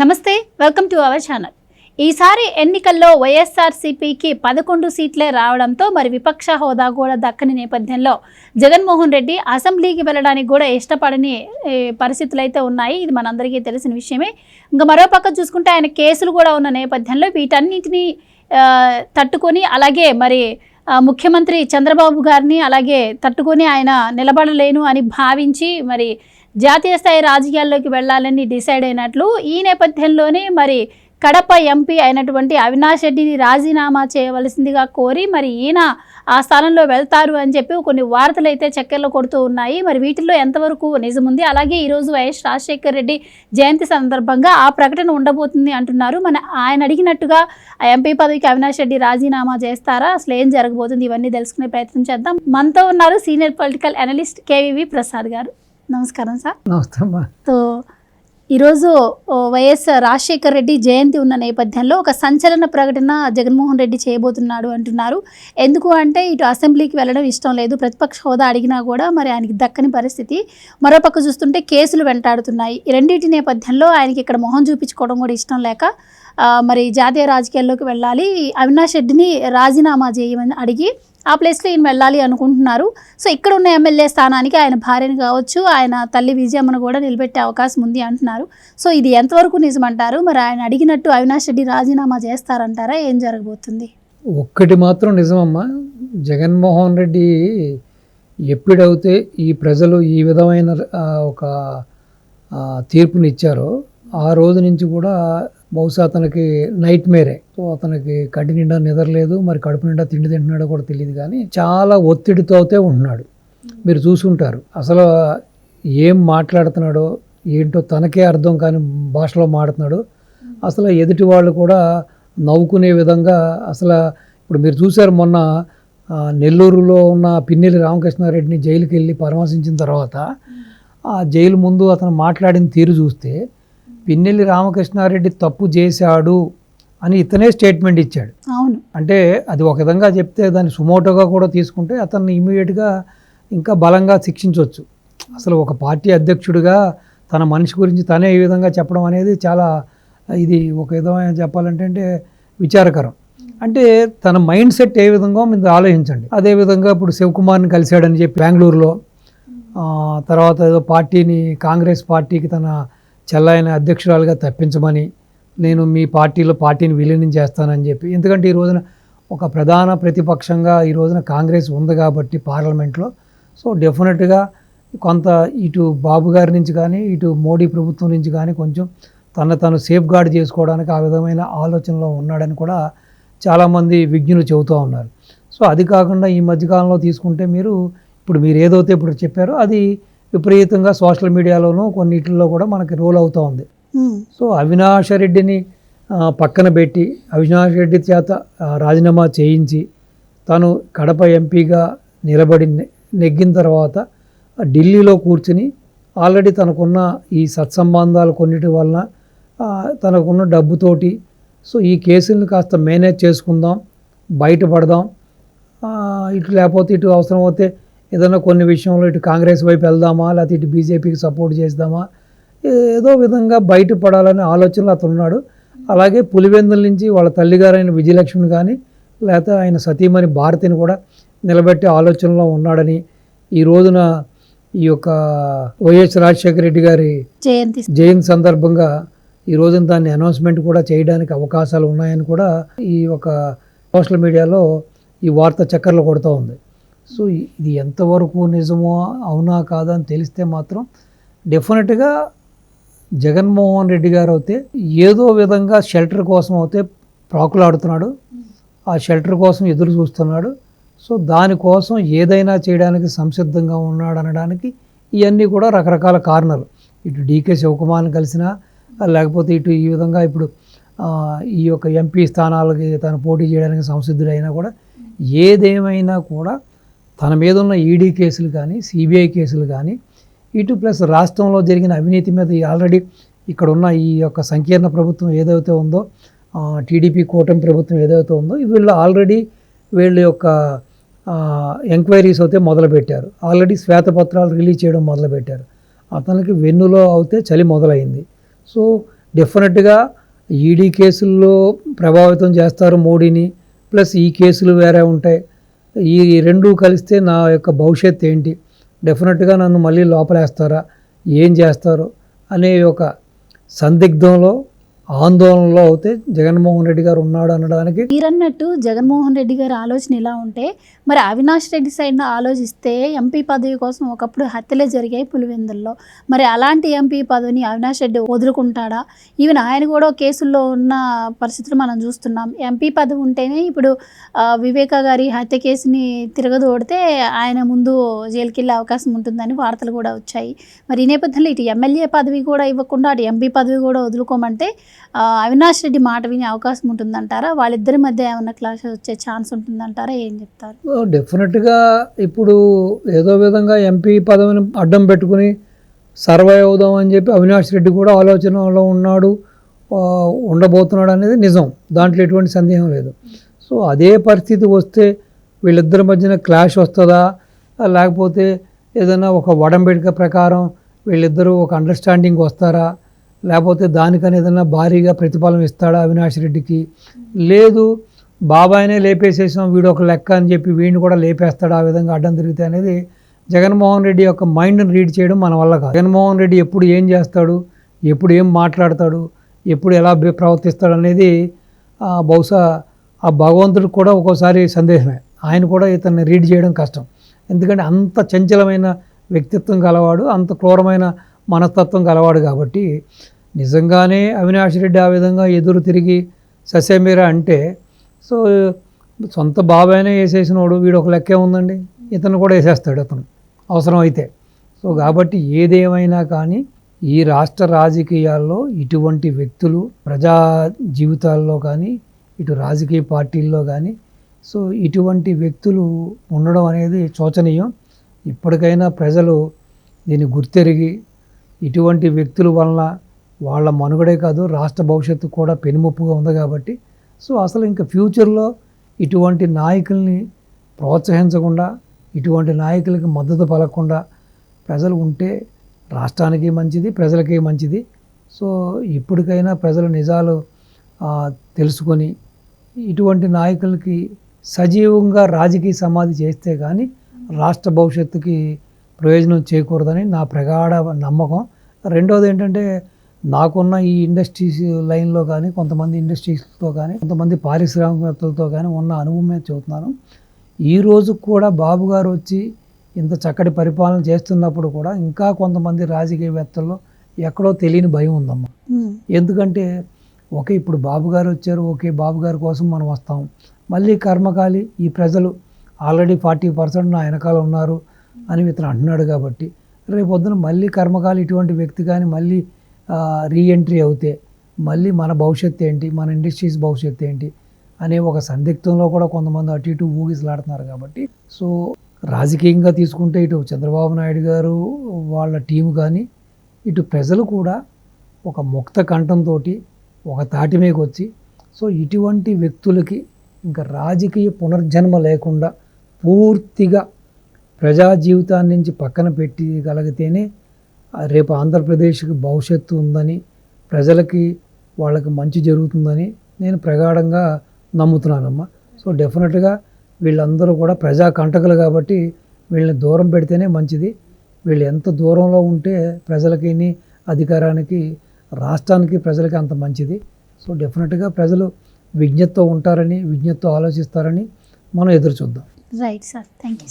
నమస్తే welcome to our channel. ఈసారి ఎన్నికల్లో వైఎస్ఆర్సీపీకి పదకొండు సీట్లే రావడంతో మరి విపక్ష హోదా కూడా దక్కని నేపథ్యంలో జగన్మోహన్ రెడ్డి అసెంబ్లీకి వెళ్ళడానికి కూడా ఇష్టపడని పరిస్థితులు అయితే ఉన్నాయి ఇది మనందరికీ తెలిసిన విషయమే. ఇంకా మరోపక్క చూసుకుంటే ఆయన కేసులు కూడా ఉన్న నేపథ్యంలో వీటన్నిటిని తట్టుకొని అలాగే మరి ముఖ్యమంత్రి చంద్రబాబు గారిని అలాగే తట్టుకొని ఆయన నిలబడలేను అని భావించి మరి జాతీయ స్థాయి రాజకీయాల్లోకి వెళ్ళాలని డిసైడ్ అయినట్లు ఈ నేపథ్యంలోనే మరి కడప ఎంపీ అయినటువంటి అవినాష్ రెడ్డిని రాజీనామా చేయవలసిందిగా కోరి మరి ఈయన ఆ స్థానంలో వెళ్తారు అని చెప్పి కొన్ని వార్తలు అయితే చక్కెర్లు కొడుతూ ఉన్నాయి. మరి వీటిల్లో ఎంతవరకు నిజముంది అలాగే ఈరోజు వైఎస్ రాజశేఖర్ రెడ్డి జయంతి సందర్భంగా ఆ ప్రకటన ఉండబోతుంది అంటున్నారు. మన ఆయన అడిగినట్టుగా ఆ ఎంపీ పదవికి అవినాష్ రెడ్డి రాజీనామా చేస్తారా? అసలు ఏం జరగబోతుంది? ఇవన్నీ తెలుసుకునే ప్రయత్నం చేద్దాం. మనతో ఉన్నారు senior political analyst K V V Prasad గారు. నమస్కారం సార్. నమస్తే సో ఈరోజు వైఎస్ రాజశేఖర్ రెడ్డి జయంతి ఉన్న నేపథ్యంలో ఒక సంచలన ప్రకటన జగన్మోహన్ రెడ్డి చేయబోతున్నాడు అంటున్నారు. ఎందుకు అంటే ఇటు అసెంబ్లీకి వెళ్ళడం ఇష్టం లేదు ప్రతిపక్ష హోదా అడిగినా కూడా మరి ఆయనకి దక్కని పరిస్థితి. మరోపక్క చూస్తుంటే కేసులు వెంటాడుతున్నాయి. రెండింటి నేపథ్యంలో ఆయనకి ఇక్కడ మొహం చూపించుకోవడం కూడా ఇష్టం లేక మరి జాతీయ రాజకీయాల్లోకి వెళ్ళాలి. అవినాష్ రెడ్డిని రాజీనామా చేయమని అడిగి ఆ ప్లేస్లో ఈయన వెళ్ళాలి అనుకుంటున్నారు. సో ఇక్కడ ఉన్న ఎమ్మెల్యే స్థానానికి ఆయన భార్యను కావచ్చు ఆయన తల్లి విజయమ్మను కూడా నిలబెట్టే అవకాశం ఉంది అంటున్నారు. సో ఇది ఎంతవరకు నిజమంటారు? మరి ఆయన అడిగినట్టు అవినాష్ రెడ్డి రాజీనామా చేస్తారంటారా? ఏం జరగబోతుంది? ఒక్కటి మాత్రం నిజమమ్మా. జగన్మోహన్ రెడ్డి ఎప్పుడైతే ఈ ప్రజలు ఈ విధమైన ఒక తీర్పునిచ్చారో ఆ రోజు నుంచి కూడా బహుశా అతనికి నైట్ మేరే సో అతనికి కడి నిండా నిద్రలేదు మరి కడుపు నిండా తిండి తింటున్నాడో కూడా తెలియదు కానీ చాలా ఒత్తిడితో ఉంటున్నాడు. మీరు చూసుంటారు. అసలు ఏం మాట్లాడుతున్నాడో ఏంటో తనకే అర్థం కాని భాషలో మాడుతున్నాడు అసలు ఎదుటి వాళ్ళు కూడా నవ్వుకునే విధంగా అసలు ఇప్పుడు మీరు చూశారు మొన్న నెల్లూరులో ఉన్న పిన్నెల్లి రామకృష్ణారెడ్డిని జైలుకి వెళ్ళి పరామర్శించిన తర్వాత ఆ జైలు ముందు అతను మాట్లాడిన తీరు చూస్తే పిన్నెల్లి రామకృష్ణారెడ్డి తప్పు చేశాడు అని ఇతనే స్టేట్మెంట్ ఇచ్చాడు. అవును. అంటే అది ఒక విధంగా చెప్తే దాన్ని సుమోటోగా కూడా తీసుకుంటే అతన్ని ఇమీడియట్గా ఇంకా బలంగా శిక్షించవచ్చు. అసలు ఒక పార్టీ అధ్యక్షుడిగా తన మనిషి గురించి తనే ఈ విధంగా చెప్పడం అనేది చాలా ఇది ఒక విధమైన చెప్పాలంటే అంటే విచారకరం. అంటే తన మైండ్ సెట్ ఏ విధంగా మీరు ఆలోచించండి. అదేవిధంగా ఇప్పుడు శివకుమార్ని కలిశాడని చెప్పి బెంగళూరులో తర్వాత ఏదో పార్టీని కాంగ్రెస్ పార్టీకి తన చెల్లైన అధ్యక్షురాలుగా తప్పించమని నేను మీ పార్టీలో పార్టీని విలీనం చేస్తానని చెప్పి. ఎందుకంటే ఈ రోజున ఒక ప్రధాన ప్రతిపక్షంగా ఈ రోజున కాంగ్రెస్ ఉంది కాబట్టి పార్లమెంట్లో. సో డెఫినెట్గా కొంత ఇటు బాబు గారి నుంచి కానీ ఇటు మోడీ ప్రభుత్వం నుంచి కానీ కొంచెం తన తను సేఫ్ గార్డ్ చేసుకోవడానికి ఆ విధమైన ఆలోచనలో ఉన్నాడని కూడా చాలామంది విజ్ఞులు చెబుతూ ఉన్నారు. సో అది కాకుండా ఈ మధ్యకాలంలో తీసుకుంటే మీరు ఇప్పుడు మీరు ఏదైతే ఇప్పుడు చెప్పారో అది విపరీతంగా సోషల్ మీడియాలోనూ కొన్నిటిల్లో కూడా మనకి రోల్ అవుతూ ఉంది. సో అవినాష్ రెడ్డిని పక్కన పెట్టి అవినాష్ రెడ్డి చేత రాజీనామా చేయించి తను కడప ఎంపీగా నిలబడి నెగ్గిన తర్వాత ఢిల్లీలో కూర్చుని ఆల్రెడీ తనకున్న ఈ సత్సంబంధాలు కొన్నిటి వలన తనకున్న డబ్బుతోటి సో ఈ కేసుల్ని కాస్త మేనేజ్ చేసుకుందాం బయటపడదాం ఇటు లేకపోతే ఇటు అవసరం అవుతే ఏదైనా కొన్ని విషయంలో ఇటు కాంగ్రెస్ వైపు వెళ్దామా లేకపోతే ఇటు బీజేపీకి సపోర్ట్ చేద్దామా ఏదో విధంగా బయటపడాలనే ఆలోచనలో అతను ఉన్నాడు. అలాగే పులివెందుల నుంచి వాళ్ళ తల్లిగారైన విజయలక్ష్మిని కానీ లేకపోతే ఆయన సతీమణి భారతిని కూడా నిలబెట్టే ఆలోచనలో ఉన్నాడని ఈ రోజున ఈ యొక్క వైఎస్ రాజశేఖర రెడ్డి గారి జయంతి జయంతి సందర్భంగా ఈ రోజున దాన్ని అనౌన్స్మెంట్ కూడా చేయడానికి అవకాశాలు ఉన్నాయని కూడా ఈ ఒక సోషల్ మీడియాలో ఈ వార్త చక్కర్లు కొడుతూ ఉంది. సో ఇది ఎంతవరకు నిజమో అవునా కాదా అని తెలిస్తే మాత్రం డెఫినెట్గా జగన్మోహన్ రెడ్డి గారు అయితే ఏదో విధంగా షెల్టర్ కోసం అయితే ప్రాకులాడుతున్నాడు. ఆ షెల్టర్ కోసం ఎదురు చూస్తున్నాడు. సో దానికోసం ఏదైనా చేయడానికి సంసిద్ధంగా ఉన్నాడు అనడానికి ఇవన్నీ కూడా రకరకాల కారణాలు. ఇటు డీకే శివకుమార్ని కలిసినా లేకపోతే ఇటు ఈ విధంగా ఇప్పుడు ఈ యొక్క ఎంపీ స్థానాలకి తను పోటీ చేయడానికి సంసిద్ధుడైనా కూడా ఏదేమైనా కూడా తన మీద ఉన్న ఈడీ కేసులు కానీ సిబిఐ కేసులు కానీ ఇటు ప్లస్ రాష్ట్రంలో జరిగిన అవినీతి మీద ఆల్రెడీ ఇక్కడ ఉన్న ఈ యొక్క సంకీర్ణ ప్రభుత్వం ఏదైతే ఉందో టీడీపీ కూటమి ప్రభుత్వం ఏదైతే ఉందో వీళ్ళు ఆల్రెడీ వీళ్ళ యొక్క ఎంక్వైరీస్ అయితే మొదలుపెట్టారు. ఆల్రెడీ శ్వేతపత్రాలు రిలీజ్ చేయడం మొదలుపెట్టారు. అతనికి వెన్నులో అయితే చలి మొదలైంది. సో డెఫినెట్గా ఈడీ కేసుల్లో ప్రభావితం చేస్తారు మోడీని ప్లస్ ఈ కేసులు వేరే ఉంటాయి. ఈ రెండు కలిస్తే నా యొక్క భవిష్యత్ ఏంటి? డెఫినెట్గా నన్ను మళ్ళీ లోపలేస్తారా? ఏం చేస్తారు? అనే ఒక సందిగ్ధంలో ఆందోళనలో అయితే జగన్మోహన్ రెడ్డి గారు ఉన్నాడు అనడానికి మీరన్నట్టు జగన్మోహన్ రెడ్డి గారి ఆలోచన ఇలా ఉంటే మరి అవినాష్ రెడ్డి సైడ్న ఆలోచిస్తే ఎంపీ పదవి కోసం ఒకప్పుడు హత్యలే జరిగాయి పులివెందుల్లో. మరి అలాంటి ఎంపీ పదవిని అవినాష్ రెడ్డి వదులుకుంటాడా? ఈవెన్ ఆయన కూడా కేసుల్లో ఉన్న పరిస్థితులు మనం చూస్తున్నాం. ఎంపీ పదవి ఉంటేనే ఇప్పుడు వివేక గారి హత్య కేసుని తిరగదోడితే ఆయన ముందు జైలుకి వెళ్ళే అవకాశం ఉంటుందని వార్తలు కూడా వచ్చాయి. మరి ఈ నేపథ్యంలో ఇటు ఎమ్మెల్యే పదవి కూడా ఇవ్వకుండా అటు ఎంపీ పదవి కూడా వదులుకోమంటే అవినాష్ రెడ్డి మాట వినే అవకాశం ఉంటుందంటారా? వాళ్ళిద్దరి మధ్య ఏమైనా క్లాష్ వచ్చే ఛాన్స్ ఉంటుందంటారా? ఏం చెప్తారు? డెఫినెట్గా ఇప్పుడు ఏదో విధంగా ఎంపీ పదవిని అడ్డం పెట్టుకుని సర్వైవ్ అవుదాం అని చెప్పి అవినాష్ రెడ్డి కూడా ఆలోచనలో ఉన్నాడు ఉండబోతున్నాడు అనేది నిజం. దాంట్లో ఎటువంటి సందేహం లేదు. సో అదే పరిస్థితి వస్తే వీళ్ళిద్దరి మధ్యన క్లాష్ వస్తుందా? లేకపోతే ఏదైనా ఒక వడంబెడిక ప్రకారం వీళ్ళిద్దరూ ఒక అండర్స్టాండింగ్ వస్తారా? లేకపోతే దానికని ఏదైనా భారీగా ప్రతిఫలం ఇస్తాడా అవినాష్ రెడ్డికి? లేదు బాబాయ్నే లేపేసేసాం వీడు ఒక లెక్క అని చెప్పి వీడిని కూడా లేపేస్తాడు ఆ విధంగా అడ్డం తిరిగితే అనేది జగన్మోహన్ రెడ్డి యొక్క మైండ్ని రీడ్ చేయడం మన వల్ల కాదు. జగన్మోహన్ రెడ్డి ఎప్పుడు ఏం చేస్తాడు ఎప్పుడు ఏం మాట్లాడతాడు ఎప్పుడు ఎలా ప్రవర్తిస్తాడు అనేది బహుశా ఆ భగవంతుడికి కూడా ఒక్కోసారి సందేహమే. ఆయన కూడా ఇతన్ని రీడ్ చేయడం కష్టం. ఎందుకంటే అంత చంచలమైన వ్యక్తిత్వం గలవాడు అంత క్రూరమైన మనస్తత్వం గలవాడు కాబట్టి నిజంగానే అవినాష్ రెడ్డి ఆ విధంగా ఎదురు తిరిగి ససేమీరా అంటే సో సొంత బాబాయినే వేసేసినోడు వీడు ఒక లెక్కే ఉందండి. ఇతను కూడా వేసేస్తాడు అతను. అవసరం అయితే సో కాబట్టి ఏదేమైనా కానీ ఈ రాష్ట్ర రాజకీయాల్లో ఇటువంటి వ్యక్తులు ప్రజా జీవితాల్లో కానీ ఇటు రాజకీయ పార్టీల్లో కానీ సో ఇటువంటి వ్యక్తులు ఉండడం అనేది శోచనీయం. ఇప్పటికైనా ప్రజలు దీన్ని గుర్తెరిగి ఇటువంటి వ్యక్తుల వలన వాళ్ళ మనుగడే కాదు రాష్ట్ర భవిష్యత్తు కూడా పెనుముప్పుగా ఉంది కాబట్టి సో అసలు ఇంకా ఫ్యూచర్లో ఇటువంటి నాయకుల్ని ప్రోత్సహించకుండా ఇటువంటి నాయకులకి మద్దతు పలకకుండా ప్రజలు ఉంటే రాష్ట్రానికి మంచిది ప్రజలకి మంచిది. సో ఇప్పటికైనా ప్రజలు నిజాలు తెలుసుకొని ఇటువంటి నాయకులకి సజీవంగా రాజకీయ సమాధి చేస్తే కానీ రాష్ట్ర భవిష్యత్తుకి ప్రయోజనం చేకూరదని నా ప్రగాఢ నమ్మకం. రెండోది ఏంటంటే నాకున్న ఈ ఇండస్ట్రీస్ లైన్లో కానీ కొంతమంది ఇండస్ట్రీస్తో కానీ కొంతమంది పారిశ్రామికవేత్తలతో కానీ ఉన్న అనుభవం మీద చెబుతున్నాను. ఈ రోజు కూడా బాబు గారు వచ్చి ఇంత చక్కటి పరిపాలన చేస్తున్నప్పుడు కూడా ఇంకా కొంతమంది రాజకీయవేత్తల్లో ఎక్కడో తెలియని భయం ఉందమ్మా. ఎందుకంటే ఓకే ఇప్పుడు బాబు గారు వచ్చారు ఓకే బాబు గారి కోసం మనం వస్తాం. మళ్ళీ కర్మకాలి ఈ ప్రజలు ఆల్రెడీ ఫార్టీ పర్సెంట్ నా వెనకాల ఉన్నారు. అని ఇతను అంటున్నాడు కాబట్టి రేపొద్దున మళ్ళీ కర్మకాలు ఇటువంటి వ్యక్తి కానీ మళ్ళీ రీఎంట్రీ అవుతే మళ్ళీ మన భవిష్యత్తు ఏంటి మన ఇండస్ట్రీస్ భవిష్యత్తు ఏంటి అనే ఒక సందిగ్ధంలో కూడా కొంతమంది అటు ఇటు ఊగిసలాడుతున్నారు కాబట్టి. సో రాజకీయంగా తీసుకుంటే ఇటు చంద్రబాబు నాయుడు గారు వాళ్ళ టీం కానీ ఇటు ప్రజలు కూడా ఒక ముక్త కంఠంతో ఒక తాటి మీకు వచ్చి సో ఇటువంటి వ్యక్తులకి ఇంకా రాజకీయ పునర్జన్మ లేకుండా పూర్తిగా ప్రజా జీవితాన్ని నుంచి పక్కన పెట్టగలిగితేనే రేపు ఆంధ్రప్రదేశ్కి భవిష్యత్తు ఉందని ప్రజలకి వాళ్ళకి మంచి జరుగుతుందని నేను ప్రగాఢంగా నమ్ముతున్నానమ్మా. సో డెఫినెట్గా వీళ్ళందరూ కూడా ప్రజా కంటకులు కాబట్టి వీళ్ళని దూరం పెడితేనే మంచిది. వీళ్ళు ఎంత దూరంలో ఉంటే ప్రజలకి అధికారానికి రాష్ట్రానికి ప్రజలకి అంత మంచిది. సో డెఫినెట్గా ప్రజలు విజ్ఞతతో ఉంటారని విజ్ఞతతో ఆలోచిస్తారని మనం ఎదురు చూద్దాం. Right sir thank you